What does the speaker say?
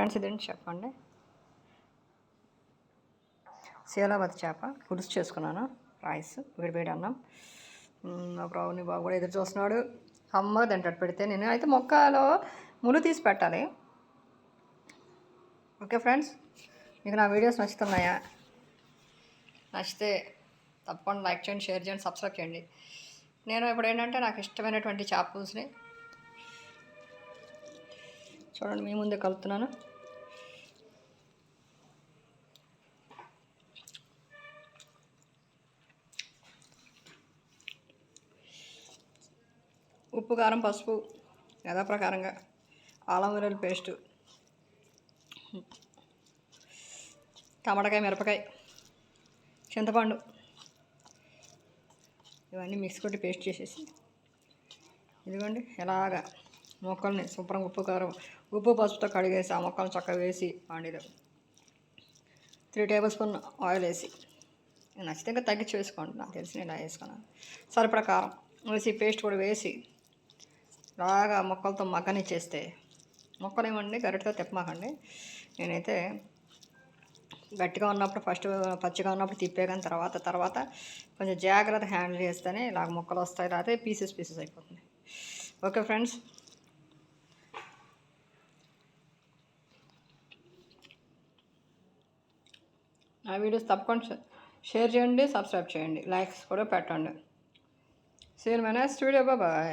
Friends ఇదేంటి చెప్పండి శీలావతి చేప పులుసు చేసుకున్నాను రైస్ వేడివేడి అన్నం. మ్మ్, మా బ్రౌని బాబు కూడా ఎదురు చూస్తున్నాడు. అమ్మ తింటాడు పెడితే నేను అయితే మొక్కలో ములు తీసి పెట్టాలి. ఓకే ఫ్రెండ్స్ మీకు నా వీడియోస్ నచ్చుతున్నాయా? నచ్చితే తప్పకుండా లైక్ చేయండి షేర్ చేయండి సబ్స్క్రైబ్ చేయండి. నేను ఇప్పుడు ఏంటంటే నాకు ఇష్టమైనటువంటి చేప పులుసుని చూడండి మీ ముందే కలుపుతున్నాను. ఉప్పు కారం పసుపు యథాప్రకారంగా అల్లం వెల్లుల్లి పేస్టు టమాటకాయ మిరపకాయ చింతపండు ఇవన్నీ మిక్స్ కొట్టి పేస్ట్ చేసేసి ఇదిగోండి ఎలాగా మొక్కల్ని శుభ్రంగా ఉప్పు కారం ఉప్పు పసుపుతో కడిగేసి ఆ మొక్కలను చక్కగా వేసి వండిలో త్రీ టేబుల్ స్పూన్ ఆయిల్ వేసి. నచ్చితే ఇంకా తగ్గించి వేసుకోండి నాకు తెలిసి నేను ఇలా వేసుకున్నాను. సరిపడా కారం వేసి పేస్ట్ కూడా వేసి బాగా మొక్కలతో మగ్గనిచ్చేస్తే మొక్కలేమండి గరిటతో తిప్పమాకండి నేనైతే గట్టిగా ఉన్నప్పుడు ఫస్ట్ పచ్చిగా ఉన్నప్పుడు తిప్పేగాని తర్వాత తర్వాత కొంచెం జాగ్రత్త హ్యాండిల్ చేస్తేనే ఇలా మొక్కలు వస్తాయి లేకపోతే పీసెస్ పీసెస్ అయిపోతుంది ఓకే ఫ్రెండ్స్. నా వీడియోస్ తప్పకుండా షేర్ చేయండి సబ్స్క్రైబ్ చేయండి లైక్స్ కూడా పెట్టండి. See in my next video bye